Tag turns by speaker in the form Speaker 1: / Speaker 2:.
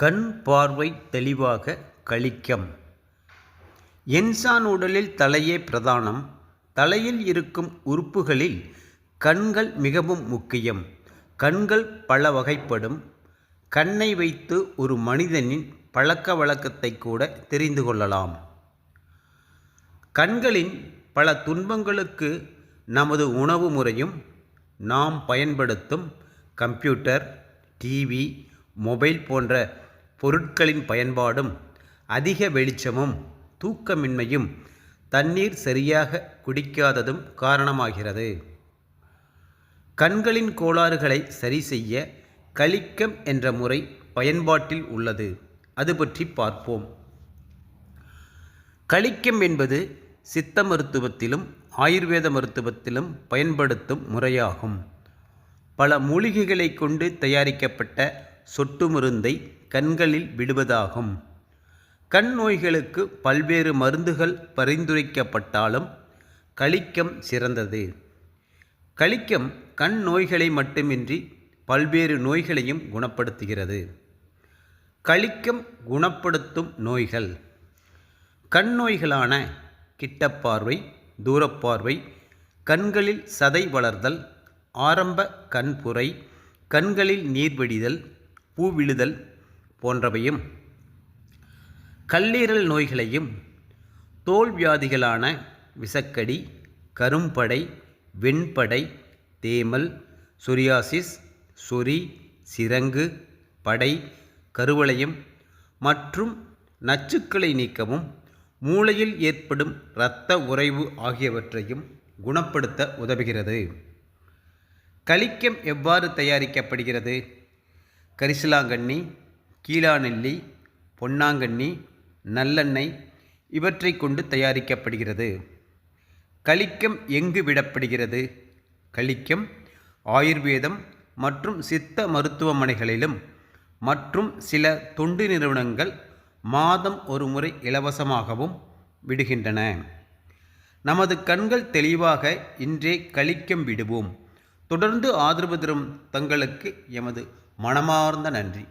Speaker 1: கண் பார்வை தெளிவாக களிக்கம் என்சான் உடலில் தலையே பிரதானம். தலையில் இருக்கும் உறுப்புகளில் கண்கள் மிகவும் முக்கியம். கண்கள் பல வகைப்படும். கண்ணை வைத்து ஒரு மனிதனின் பழக்க வழக்கத்தை கூட தெரிந்து கொள்ளலாம். கண்களின் பல துன்பங்களுக்கு நமது உணவு முறையும் நாம் பயன்படுத்தும் கம்ப்யூட்டர் டிவி மொபைல் போன்ற பொருட்களின் பயன்பாடும் அதிக வெளிச்சமும் தூக்கமின்மையும் தண்ணீர் சரியாக குடிக்காததும் காரணமாகிறது. கண்களின் கோளாறுகளை சரி செய்ய கழிக்கம் என்ற முறை பயன்பாட்டில் உள்ளது. அது பற்றி பார்ப்போம். கழிக்கம் என்பது சித்த மருத்துவத்திலும் ஆயுர்வேத மருத்துவத்திலும் பயன்படுத்தும் முறையாகும். பல மூலிகைகளை கொண்டு தயாரிக்கப்பட்ட சொட்டு மருந்தை கண்களில் விடுவதாகும். கண் நோய்களுக்கு பல்வேறு மருந்துகள் பரிந்துரைக்கப்பட்டாலும் கலிக்கம் சிறந்தது. கலிக்கம் கண் நோய்களை மட்டுமின்றி பல்வேறு நோய்களையும் குணப்படுத்துகிறது. கலிக்கம் குணப்படுத்தும் நோய்கள். கண் நோய்களான கிட்டப்பார்வை தூரப்பார்வை கண்களில் சதை வளர்தல் ஆரம்ப கண்புரை கண்களில் நீர் பூ பூவிழுதல் போன்றவையும் கல்லீரல் நோய்களையும் தோல் வியாதிகளான விசக்கடி கரும்படை வெண்படை தேமல் சொரியாசிஸ் சொறி சிரங்கு படை கருவளையம் மற்றும் நச்சுக்களை நீக்கவும் மூளையில் ஏற்படும் இரத்த உறைவு ஆகியவற்றையும் குணப்படுத்த உதவுகிறது. கலிக்கம் எவ்வாறு தயாரிக்கப்படுகிறது? கரிசலாங்கண்ணி கீழாநெல்லி பொன்னாங்கண்ணி நல்லெண்ணெய் இவற்றை கொண்டு தயாரிக்கப்படுகிறது. கலிக்கம் எங்கு விடப்படுகிறது? கலிக்கம் ஆயுர்வேதம் மற்றும் சித்த மருத்துவமனைகளிலும் மற்றும் சில தொண்டு நிறுவனங்கள் மாதம் ஒரு முறை இலவசமாகவும் விடுகின்றன. நமது கண்கள் தெளிவாக இன்றே கலிக்கம் விடுவோம். தொடர்ந்து ஆதரவு தரும் தங்களுக்கு எமது மனமார்ந்த நன்றி.